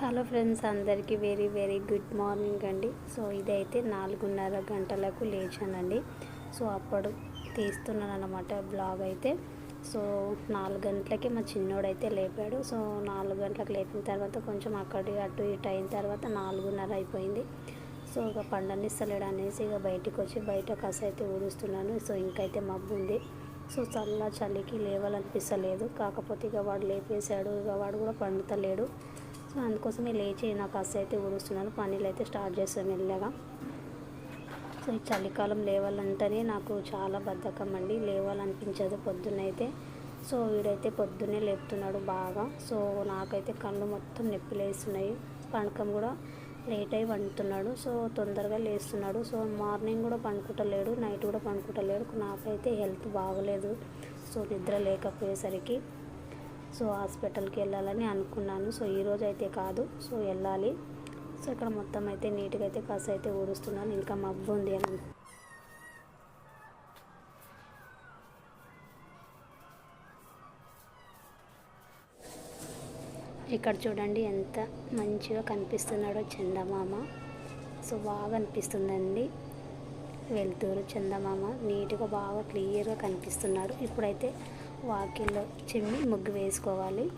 Hello friends అందరికీ very very good morning అండి. So ఇదైతే నాలుగున్నర గంటలకు లేచానండి. సో అప్పుడు తీస్తున్నాను అనమాట బ్లాగ్ అయితే. సో నాలుగు గంటలకి మా చిన్నోడైతే లేపాడు. సో నాలుగు గంటలకు లేపిన తర్వాత కొంచెం అక్కడి అటు ఇటు అయిన తర్వాత నాలుగున్నర అయిపోయింది. సో ఇక పండనిస్తలేడు అనేసి ఇక బయటికి వచ్చి బయట కస అయితే ఊడుస్తున్నాను. సో ఇంకైతే మబ్బు ఉంది. సో చల్ల చలికి లేవాలనిపిస్తలేదు. కాకపోతే ఇక వాడు లేపేశాడు. ఇక వాడు కూడా పండుతలేడు. సో అందుకోసమే లేచి నాకు కాస్త అయితే ఊడుస్తున్నాను పనులు అయితే స్టార్ట్ చేస్తాను మెల్లగా. సో ఈ చలికాలం లేవాలంటేనే నాకు చాలా బద్ధకం అండి. లేవాలనిపించదు పొద్దున్నైతే సో వీడైతే పొద్దున్నే లేపుతున్నాడు బాగా. సో నాకైతే కళ్ళు మొత్తం నొప్పి లేస్తున్నాయి. పండకం కూడా లేట్ అయి వండుతున్నాడు. సో తొందరగా లేస్తున్నాడు. సో మార్నింగ్ కూడా పండుకుంటలేడు నైట్ కూడా పండుకుంటలేడు నాకైతే హెల్త్ బాగలేదు. సో నిద్ర లేకపోయేసరికి సో హాస్పిటల్కి వెళ్ళాలని అనుకున్నాను. సో ఈరోజు అయితే కాదు. సో వెళ్ళాలి. సో ఇక్కడ మొత్తం అయితే నీట్గా అయితే కాస్త అయితే ఊడుస్తున్నాను. ఇంకా మబ్బు ఉంది అని. ఇక్కడ చూడండి ఎంత మంచిగా కనిపిస్తున్నాడో చందమామ. సో బాగా అనిపిస్తుందండి. వెళ్తూరు చందమామ. నీట్గా బాగా క్లియర్గా కనిపిస్తున్నాడు. ఇప్పుడైతే వాకిల్లో చిమ్మి ముగ్గు వేసుకోవాలి.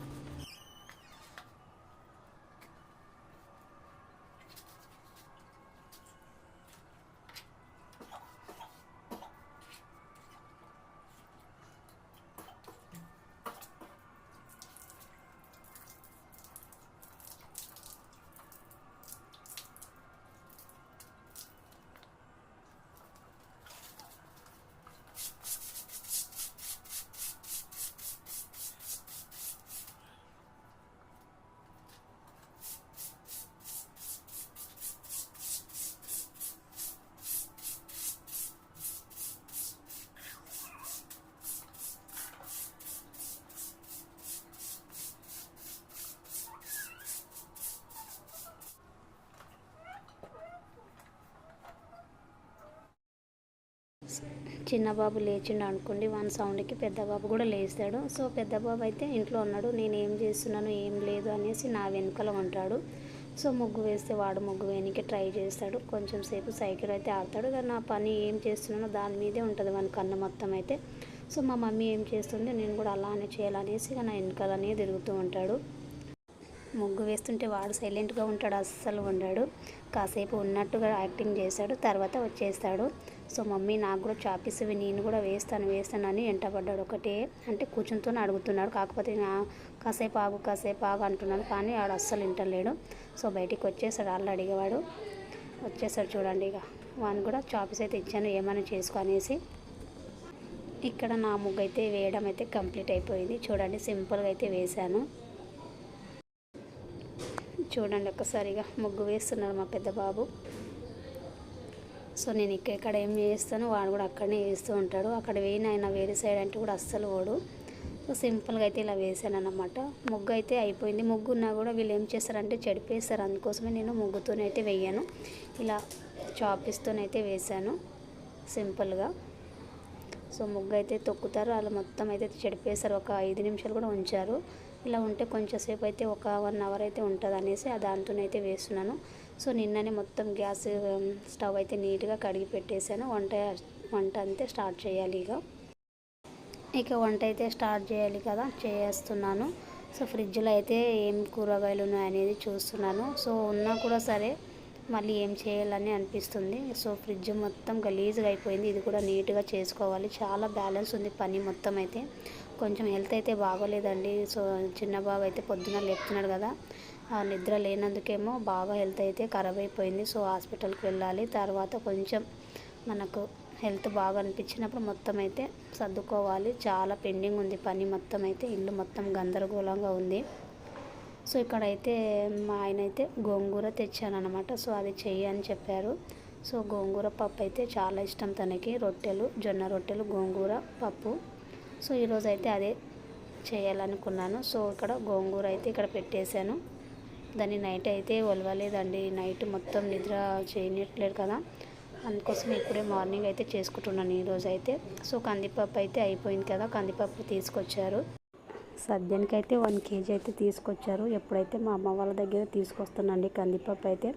చిన్న బాబు లేచిండు అనుకోండి వన్ సౌండ్కి పెద్ద బాబు కూడా లేస్తాడు. సో పెద్ద బాబు అయితే ఇంట్లో ఉన్నాడు నేను ఏం చేస్తున్నాను ఏం లేదు అనేసి నా వెనుకల ఉంటాడు. సో ముగ్గు వేస్తే వాడు ముగ్గు వేయడానికి ట్రై చేస్తాడు. కొంచెం సేపు సైకిల్ అయితే ఆడతాడు. కానీ నా పని ఏం చేస్తున్నానో దాని మీదే ఉంటుంది మన కన్ను మొత్తం అయితే. సో మా మమ్మీ ఏం చేస్తుంది నేను కూడా అలానే చేయాలనేసి నా వెనకాలనే తిరుగుతూ ఉంటాడు. ముగ్గు వేస్తుంటే వాడు సైలెంట్గా ఉంటాడు అస్సలు ఉండడు. కాసేపు ఉన్నట్టుగా యాక్టింగ్ చేశాడు తర్వాత వచ్చేస్తాడు. సో మమ్మీ నాకు కూడా చాపిసివి నేను కూడా వేస్తాను వేస్తాను అని ఎంటపడ్డాడు ఒకటే అంటే కూర్చుంతో అడుగుతున్నాడు. కాకపోతే నా కాసేపు ఆగు కాసేపు ఆగు అంటున్నాడు. కానీ వాడు అస్సలు వింటలేడు. సో బయటికి వచ్చేసాడు. వాళ్ళు అడిగేవాడు వచ్చేసాడు చూడండి ఇక. వాడిని కూడా చాపీస్ అయితే ఇచ్చాను ఏమైనా చేసుకో అనేసి. ఇక్కడ నా ముగ్గు అయితే వేయడం అయితే కంప్లీట్ అయిపోయింది. చూడండి సింపుల్గా అయితే వేశాను. చూడండి ఒక్కసారిగా ముగ్గు వేస్తున్నారు మా పెద్ద బాబు. సో నేను ఇక్కడ ఇక్కడ ఏం చేస్తాను వాడు కూడా అక్కడనే వేస్తూ ఉంటాడు. అక్కడ వేయిన ఆయన వేరే సైడ్ అంటే కూడా అస్సలు ఓడు. సో సింపుల్గా అయితే ఇలా వేసాను అనమాట ముగ్గు అయితే అయిపోయింది. ముగ్గు ఉన్నా కూడా వీళ్ళు ఏం చేస్తారంటే చెడిపేస్తారు. అందుకోసమే నేను ముగ్గుతోనైతే వేయాను. ఇలా చాపిస్తోనైతే వేసాను. సింపుల్గా. సో ముగ్గు అయితే తొక్కుతారు. అలా మొత్తం అయితే చెడిపేస్తారు. ఒక ఐదు నిమిషాలు కూడా ఉంచారు. ఇలా ఉంటే కొంచెంసేపు అయితే ఒక వన్ అవర్ అయితే ఉంటుంది అనేసి దాంతోనైతే వేస్తున్నాను. సో నిన్ననే మొత్తం గ్యాస్ స్టవ్ అయితే నీట్గా కడిగి పెట్టేశాను వంట వంట అంతే స్టార్ట్ చేయాలి ఇక. ఇక వంట అయితే స్టార్ట్ చేయాలి కదా చేస్తున్నాను. సో ఫ్రిడ్జ్లో అయితే ఏం కూరగాయలు ఉన్నాయనేది చూస్తున్నాను. సో ఉన్నా కూడా సరే మళ్ళీ ఏం చేయాలని అనిపిస్తుంది. సో ఫ్రిడ్జ్ మొత్తం గలీజ్గా అయిపోయింది. ఇది కూడా నీట్గా చేసుకోవాలి. చాలా బ్యాలెన్స్ ఉంది పని మొత్తం అయితే. కొంచెం హెల్త్ అయితే బాగోలేదండి. సో చిన్న బాబు అయితే పొద్దున లేపుతున్నాడు కదా. నిద్ర లేనందుకేమో బాగా హెల్త్ అయితే ఖరాబ్ అయిపోయింది. సో హాస్పిటల్కి వెళ్ళాలి. తర్వాత కొంచెం మనకు హెల్త్ బాగా అనిపించినప్పుడు మొత్తం అయితే సర్దుకోవాలి. చాలా పెండింగ్ ఉంది పని మొత్తం అయితే. ఇల్లు మొత్తం గందరగోళంగా ఉంది. సో ఇక్కడైతే మా ఆయన అయితే గోంగూర తెచ్చానమాట సో అది చెయ్యి అని చెప్పారు. సో గోంగూర పప్పు అయితే చాలా ఇష్టం తనకి. రొట్టెలు జొన్న రొట్టెలు గోంగూర పప్పు. సో ఈరోజు అయితే అదే చేయాలనుకున్నాను. సో ఇక్కడ గోంగూర అయితే ఇక్కడ పెట్టేశాను. దాన్ని నైట్ అయితే ఒలవలేదండి నైట్ మొత్తం నిద్ర చేయనట్లేదు కదా. అందుకోసం ఇప్పుడే మార్నింగ్ అయితే చేసుకుంటున్నాను ఈరోజు అయితే. సో కందిపప్పు అయితే అయిపోయింది కదా. కందిపప్పు తీసుకొచ్చారు. సద్యానికి అయితే వన్ కేజీ అయితే తీసుకొచ్చారు. ఎప్పుడైతే మా అమ్మ వాళ్ళ దగ్గర తీసుకొస్తానండి కందిపప్పు అయితే.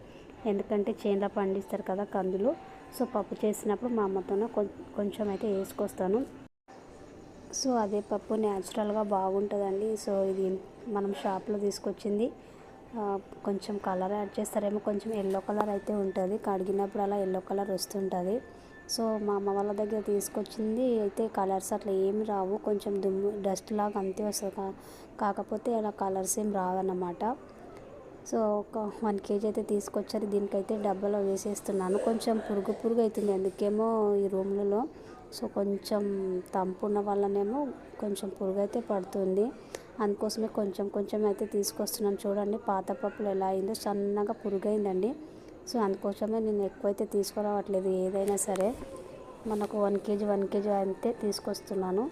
ఎందుకంటే చేనులో పండిస్తారు కదా కందులు. సో పప్పు చేసినప్పుడు మా అమ్మతోనే కొంచెం అయితే వేసుకొస్తాను. సో అదే పప్పు న్యాచురల్గా బాగుంటుందండి. సో ఇది మనం షాప్లో తీసుకొచ్చింది. కొంచెం కలర్ యాడ్ చేస్తారేమో కొంచెం ఎల్లో కలర్ అయితే ఉంటుంది. కడిగినప్పుడు అలా ఎల్లో కలర్ వస్తుంటుంది. సో మా అమ్మ వాళ్ళ దగ్గర తీసుకొచ్చింది. అయితే కలర్స్ అట్లా ఏమి రావు. కొంచెం దుమ్ము డస్ట్ లాగా అంతే వస్తుంది. కాకపోతే అలా కలర్స్ ఏం రావన్నమాట. సో ఒక వన్ కేజీ అయితే తీసుకొచ్చారు. దీనికైతే డబ్బాలో వేసేస్తున్నాను. కొంచెం పురుగు పురుగు అవుతుంది అందుకేమో ఈ రూమ్లలో. సో కొంచెం తంపు ఉన్న వల్లనేమో కొంచెం పురుగు అయితే పడుతుంది. అందుకోసమే కొంచెం కొంచెం అయితే తీసుకొస్తున్నాను. చూడండి పాత పప్పులు ఎలా అయిందో సన్నగా పురుగైందండి. సో అందుకోసమే నేను ఎక్కువైతే తీసుకురావట్లేదు ఏదైనా సరే. మనకు వన్ కేజీ వన్ కేజీ అంతే తీసుకొస్తున్నాను.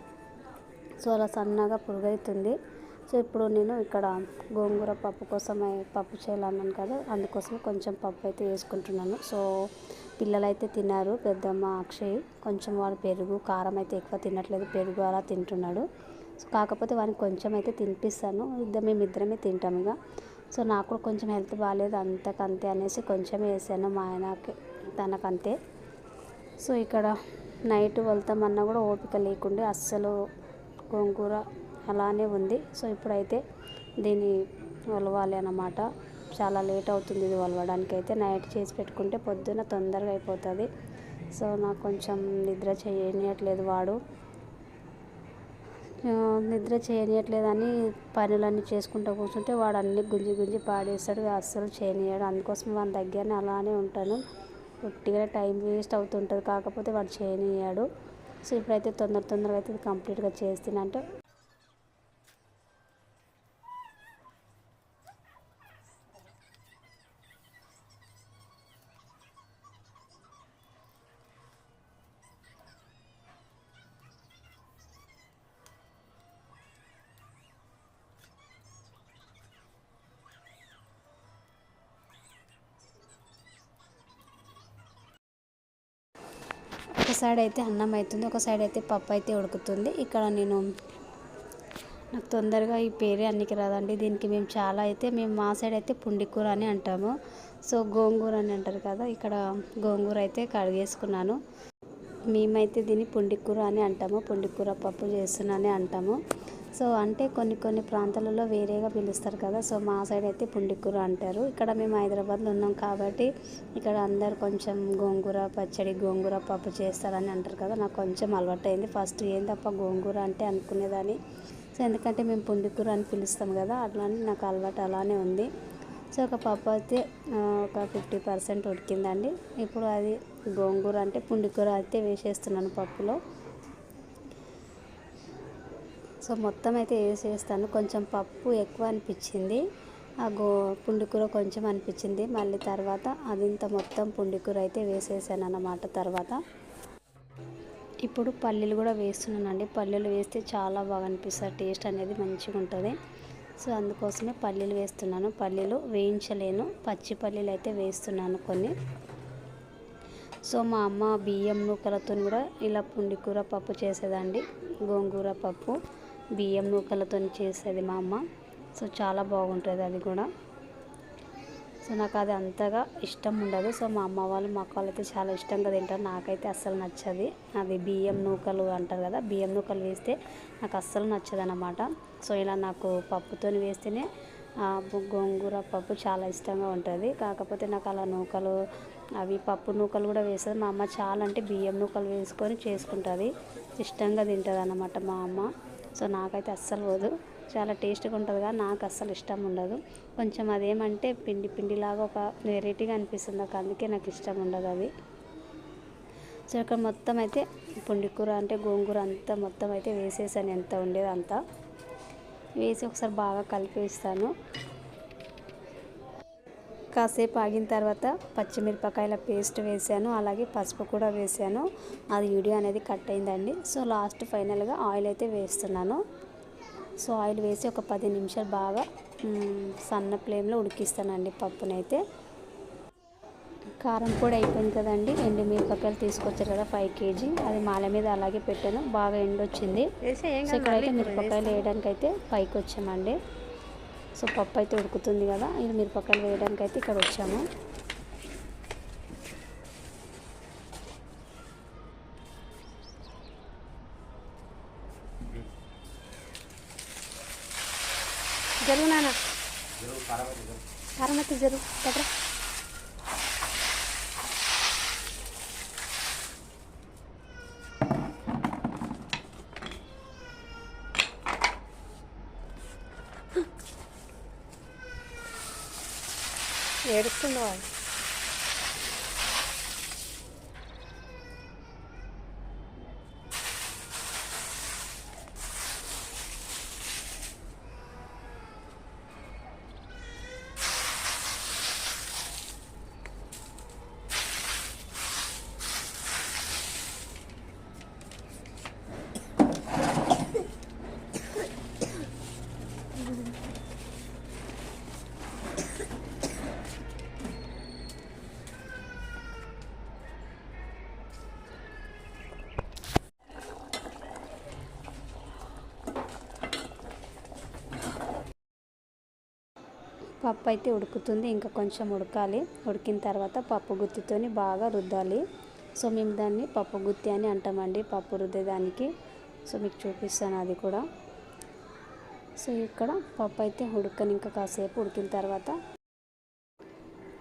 సో అలా సన్నగా పురుగైతుంది. సో ఇప్పుడు నేను ఇక్కడ గోంగూర పప్పు కోసం పప్పు చేయాలన్నాను కదా అందుకోసమే కొంచెం పప్పు అయితే వేసుకుంటున్నాను. సో పిల్లలు అయితే తిన్నారు పెద్దమ్మ అక్షయ్. కొంచెం వాడు పెరుగు కారం అయితే ఎక్కువ తినట్లేదు పెరుగు అలా తింటున్నాడు. కాకపోతే వాడిని కొంచెం అయితే తినిపిస్తాను. ఇద్దరు మేము ఇద్దరమే తింటాము ఇక. సో నాకు కూడా కొంచెం హెల్త్ బాగాలేదు అంతకంతే అనేసి కొంచెం వేసాను మా ఆయనకి తనకంతే. సో ఇక్కడ నైట్ వెళ్తామన్నా కూడా ఓపిక లేకుండే అస్సలు గోంగూర అలానే ఉంది. సో ఇప్పుడైతే దీన్ని వలవాలి అన్నమాట. చాలా లేట్ అవుతుంది ఇది వలవడానికి అయితే నైట్ చేసి పెట్టుకుంటే పొద్దున తొందరగా అయిపోతుంది. సో నాకు కొంచెం నిద్ర చేయనియట్లేదు వాడు. నిద్ర చేయనియట్లేదని పనులన్నీ చేసుకుంటూ కూర్చుంటే వాడు అన్ని గుంజి గుంజి పాడేస్తాడు అస్సలు చేయనీయడు. అందుకోసం వాడి దగ్గరనే అలానే ఉంటాను. ఉట్టిగా టైం వేస్ట్ అవుతుంటుంది. కాకపోతే వాడు చేయనీయాడు. సో ఇప్పుడైతే తొందర తొందరగా అయితే కంప్లీట్గా చేస్తానంటే అంటే సైడ్ అయితే అన్నం అవుతుంది ఒక సైడ్ అయితే పప్పు అయితే ఉడుకుతుంది. ఇక్కడ నేను నాకు తొందరగా ఈ పేరే అన్నికి రాదండి. దీనికి మేము చాలా అయితే మేము మా సైడ్ అయితే పుండికూర అని అంటాము. సో గోంగూర అని అంటారు కదా ఇక్కడ గోంగూర అయితే కడిగేసుకున్నాను. మేమైతే దీన్ని పుండికూర అని అంటాము పుండికూర పప్పు చేస్తున్నానే అంటాము. సో అంటే కొన్ని కొన్ని ప్రాంతాలలో వేరేగా పిలుస్తారు కదా. సో మా సైడ్ అయితే పుండికూర అంటారు. ఇక్కడ మేము హైదరాబాద్లో ఉన్నాం కాబట్టి ఇక్కడ అందరు కొంచెం గోంగూర పచ్చడి గోంగూర పప్పు చేస్తారని అంటారు కదా. నాకు కొంచెం అలవాటైంది. ఫస్ట్ ఏం తప్ప గోంగూర అంటే అనుకునేదాన్ని. సో ఎందుకంటే మేము పుండికూర అని పిలుస్తాం కదా అట్లానే నాకు అలవాటు అలానే ఉంది. సో ఒక పప్పు అయితే ఒక ఫిఫ్టీ పర్సెంట్ ఉడికిందండి. ఇప్పుడు అది గోంగూర అంటే పుండికూర అయితే వేసేస్తున్నాను పప్పులో. సో మొత్తం అయితే వేసేస్తాను కొంచెం పప్పు ఎక్కువ అనిపించింది. ఆ గో పుండికూర కొంచెం అనిపించింది. మళ్ళీ తర్వాత అదింత మొత్తం పుండికూర అయితే వేసేసాను అన్నమాట తర్వాత. ఇప్పుడు పల్లీలు కూడా వేస్తున్నానండి. పల్లీలు వేస్తే చాలా బాగా అనిపిస్తుంది. టేస్ట్ అనేది మంచిగా ఉంటుంది. సో అందుకోసమే పల్లీలు వేస్తున్నాను. పల్లీలు వేయించలేను. పచ్చి పల్లీలు అయితే వేస్తున్నాను కొన్ని. సో మా అమ్మ బియ్యం నూకలతో కూడా ఇలా పుండికూర పప్పు చేసేదండి. గోంగూర పప్పు. బియ్యం నూకలతో చేసేది మా అమ్మ. సో చాలా బాగుంటుంది అది కూడా. సో నాకు అది అంతగా ఇష్టం ఉండదు. సో మా అమ్మ వాళ్ళు మా అక్క చాలా ఇష్టంగా తింటారు. నాకైతే అస్సలు నచ్చది. అది బియ్యం నూకలు అంటారు కదా బియ్యం నూకలు వేస్తే నాకు అస్సలు నచ్చదు అనమాట సో ఇలా నాకు పప్పుతో వేస్తేనే గోంగూర పప్పు చాలా ఇష్టంగా ఉంటుంది. కాకపోతే నాకు అలా నూకలు అవి పప్పు నూకలు కూడా వేస్తుంది మా అమ్మ చాలా అంటే బియ్యం నూకలు వేసుకొని చేసుకుంటుంది. ఇష్టంగా తింటుంది అన్నమాట మా అమ్మ. సో నాకైతే అస్సలు పోదు చాలా టేస్ట్గా ఉంటుంది కానీ నాకు అస్సలు ఇష్టం ఉండదు. కొంచెం అదేమంటే పిండి పిండిలాగా ఒక వెరైటీగా అనిపిస్తుంది. నాకు అందుకే నాకు ఇష్టం ఉండదు అది. సో ఇక్కడ మొత్తం అయితే పుండికూర అంటే గోంగూర అంతా మొత్తం అయితే వేసేసాను. ఎంత ఉండేది అంతా వేసి ఒకసారి బాగా కలిపేస్తాను కాసేపు ఆగిన తర్వాత పచ్చిమిరపకాయల పేస్ట్ వేసాను అలాగే పసుపు కూడా వేసాను. అది వీడియో అనేది కట్ అయిందండి. సో లాస్ట్ ఫైనల్గా ఆయిల్ అయితే వేస్తున్నాను. సో ఆయిల్ వేసి ఒక పది నిమిషాలు బాగా సన్న ఫ్లేమ్లో ఉడికిస్తానండి పప్పునైతే. కారం పొడి అయిపోయింది కదండి. ఎండు మిరపకాయలు తీసుకొచ్చారు కదా ఫైవ్ కేజీ. అది మాల మీద అలాగే పెట్టాను. బాగా ఎండొచ్చింది. వేసే ఏం సో ఇక్కడైతే మిరపకాయలు వేయడానికి అయితే పైకి వచ్చామండి సో పప్పు అయితే ఉడుకుతుంది కదా ఇది మిరపకాయలు వేయడానికి అయితే ఇక్కడ వచ్చాము. జరుగు నాన్న. కారం అయితే జరుగు దగ్గర ఏడుస్తుందో పప్పు అయితే ఉడుకుతుంది. ఇంకా కొంచెం ఉడకాలి. ఉడికిన తర్వాత పప్పు గుత్తితోని బాగా రుద్దాలి. సో మేము దాన్ని పప్పు గుత్తి అని అంటామండి. పప్పు రుద్దేదానికి. సో మీకు చూపిస్తాను అది కూడా. సో ఇక్కడ పప్పు అయితే ఉడకని ఇంకా కాసేపు ఉడికిన తర్వాత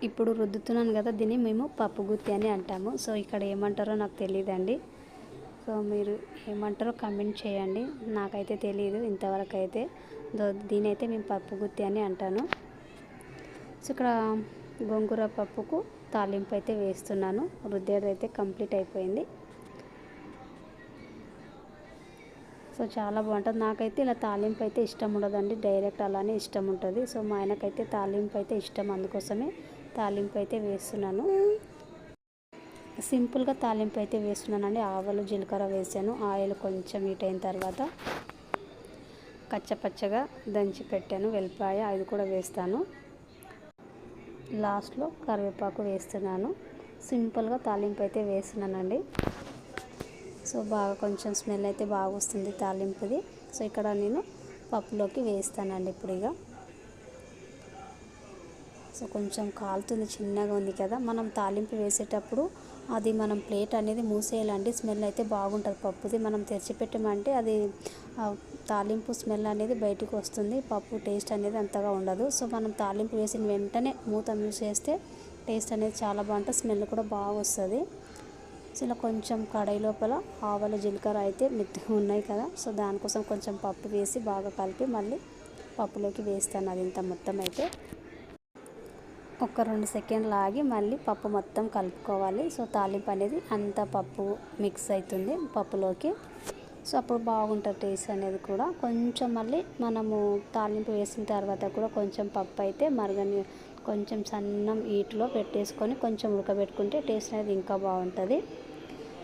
ఇప్పుడు రుద్దుతున్నాను కదా దీన్ని మేము పప్పు గుత్తి అని అంటాము. సో ఇక్కడ ఏమంటారో నాకు తెలియదండి సో మీరు ఏమంటారో కమెంట్ చేయండి. నాకైతే తెలియదు ఇంతవరకు అయితే. దీనైతే మేము పప్పు గుత్తి అని అంటాను. సో ఇక్కడ గోంగూర పప్పుకు తాలింపు అయితే వేస్తున్నాను. రుద్దేది అయితే కంప్లీట్ అయిపోయింది. సో చాలా బాగుంటుంది. నాకైతే ఇలా తాలింపు అయితే ఇష్టం ఉండదండి. డైరెక్ట్ అలానే ఇష్టం ఉంటుంది. సో మా ఆయనకైతే తాలింపు అయితే ఇష్టం అందుకోసమే తాలింపు అయితే వేస్తున్నాను. సింపుల్గా తాలింపు అయితే వేస్తున్నానండి. ఆవాలు జీలకర్ర వేసాను. ఆయిల్ కొంచెం హీట్ అయిన తర్వాత కచ్చపచ్చగా దంచి పెట్టాను. వెల్లిపాయ అది కూడా వేస్తాను. లాస్ట్లో కరివేపాకు వేస్తున్నాను. సింపుల్గా తాలింపు అయితే వేస్తున్నానండి. సో బాగా కొంచెం స్మెల్ అయితే బాగా వస్తుంది తాలింపుది. సో ఇక్కడ నేను పప్పులోకి వేస్తానండి ఇప్పుడు ఇక. సో కొంచెం కాలుతుంది చిన్నగా ఉంది కదా. మనం తాలింపు వేసేటప్పుడు అది మనం ప్లేట్ అనేది మూసేయాలండి. స్మెల్ అయితే బాగుంటుంది పప్పుది. మనం తెరిచిపెట్టమంటే అది తాలింపు స్మెల్ అనేది బయటికి వస్తుంది. పప్పు టేస్ట్ అనేది అంతగా ఉండదు. సో మనం తాలింపు వేసిన వెంటనే మూత మూసేస్తే టేస్ట్ అనేది చాలా బాగుంటుంది. స్మెల్ కూడా బాగా వస్తుంది. సో ఇలా కొంచెం కడాయి లోపల ఆవాలు జీలకర్ర అయితే మెత్తగా ఉన్నాయి కదా. సో దానికోసం కొంచెం పప్పు వేసి బాగా కలిపి మళ్ళీ పప్పులోకి వేస్తాను అది ఇంత మొత్తం అయితే. ఒక రెండు సెకండ్లు ఆగి మళ్ళీ పప్పు మొత్తం కలుపుకోవాలి. సో తాలింపు అనేది అంత పప్పు మిక్స్ అవుతుంది పప్పులోకి. సో అప్పుడు బాగుంటుంది టేస్ట్ అనేది కూడా. కొంచెం మళ్ళీ మనము తాలింపు వేసిన తర్వాత కూడా కొంచెం పప్పు అయితే మరగని కొంచెం సన్నం ఈట్లో పెట్టేసుకొని కొంచెం ఉడకబెట్టుకుంటే టేస్ట్ అనేది ఇంకా బాగుంటుంది.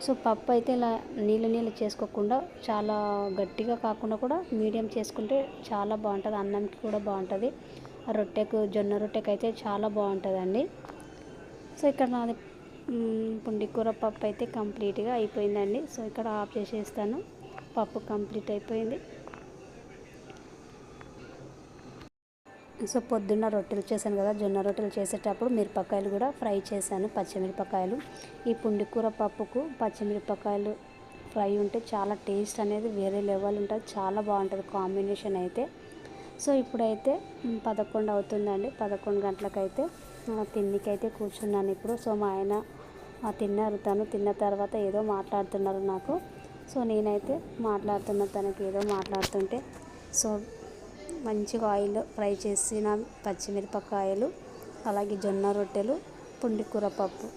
సో పప్పు అయితే ఇలా నీళ్ళు నీళ్ళు చేసుకోకుండా చాలా గట్టిగా కాకుండా కూడా మీడియం చేసుకుంటే చాలా బాగుంటుంది. అన్నంకి కూడా బాగుంటుంది. ఆ రొట్టెకు జొన్న రొట్టెకు అయితే చాలా బాగుంటుందండి. సో ఇక్కడ నాది పుండికూర పప్పు అయితే కంప్లీట్గా అయిపోయిందండి. సో ఇక్కడ ఆఫ్ చేసేస్తాను. పప్పు కంప్లీట్ అయిపోయింది. సో పొద్దున్న రొట్టెలు చేశాను కదా జొన్న రొట్టెలు చేసేటప్పుడు మిరపకాయలు కూడా ఫ్రై చేశాను పచ్చిమిరపకాయలు. ఈ పుండికూర పప్పుకు పచ్చిమిరపకాయలు ఫ్రై ఉంటే చాలా టేస్ట్ అనేది వేరే లెవెల్ ఉంటుంది చాలా బాగుంటుంది కాంబినేషన్ అయితే. సో ఇప్పుడైతే పదకొండు అవుతుందండి పదకొండు గంటలకైతే తిన్నికైతే కూర్చున్నాను ఇప్పుడు. సో మా ఆయన తిన్నారు తను తిన్న తర్వాత ఏదో మాట్లాడుతున్నారు నాకు. సో నేనైతే మాట్లాడుతున్న తనకి ఏదో మాట్లాడుతుంటే సో మంచిగా ఆయిల్ ఫ్రై చేసిన పచ్చిమిరపకాయలు అలాగే జొన్న రొట్టెలు పుండికూర పప్పు.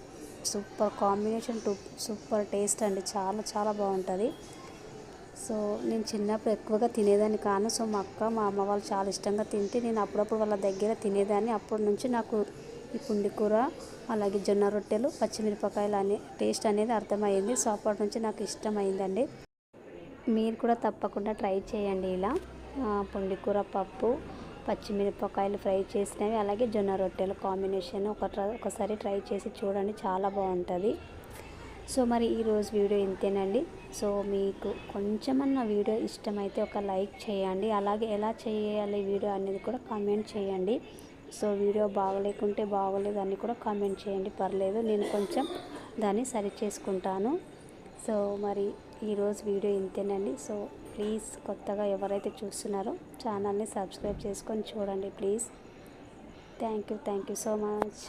Super combination too super taste అండి. చాలా చాలా బాగుంటుంది. సో నేను చిన్నప్పుడు ఎక్కువగా తినేదాన్ని కాను సో మా అక్క మా అమ్మ వాళ్ళు చాలా ఇష్టంగా తింటే నేను అప్పుడప్పుడు వాళ్ళ దగ్గర తినేదాన్ని. అప్పటి నుంచి నాకు ఈ పుండి కూర అలాగే జొన్న రొట్టెలు పచ్చిమిరపకాయలు అనే టేస్ట్ అనేది అర్థమైంది సో అప్పటి నుంచి నాకు ఇష్టమైందండి. మీరు కూడా తప్పకుండా ట్రై చేయండి ఇలా. పుండి కూర పప్పు పచ్చిమిరపకాయలు ఫ్రై చేసినవి అలాగే జొన్న రొట్టెలు కాంబినేషన్ ఒక ఒకసారి ట్రై చేసి చూడండి చాలా బాగుంటుంది. సో మరి ఈరోజు వీడియో ఇంతేనండి. సో మీకు కొంచెమన్నా వీడియో ఇష్టమైతే ఒక లైక్ చేయండి. అలాగే ఎలా చేయాలి వీడియో అనేది కూడా కామెంట్ చేయండి. సో వీడియో బాగలేకుంటే బాగోలేదని కూడా కామెంట్ చేయండి పర్లేదు. నేను కొంచెం దాన్ని సరి చేసుకుంటాను. సో మరి ఈరోజు వీడియో ఇంతేనండి. సో ప్లీజ్ కొత్తగా ఎవరైతే చూస్తున్నారో ఛానల్ని సబ్స్క్రైబ్ చేసుకొని చూడండి please. Thank you thank you so much.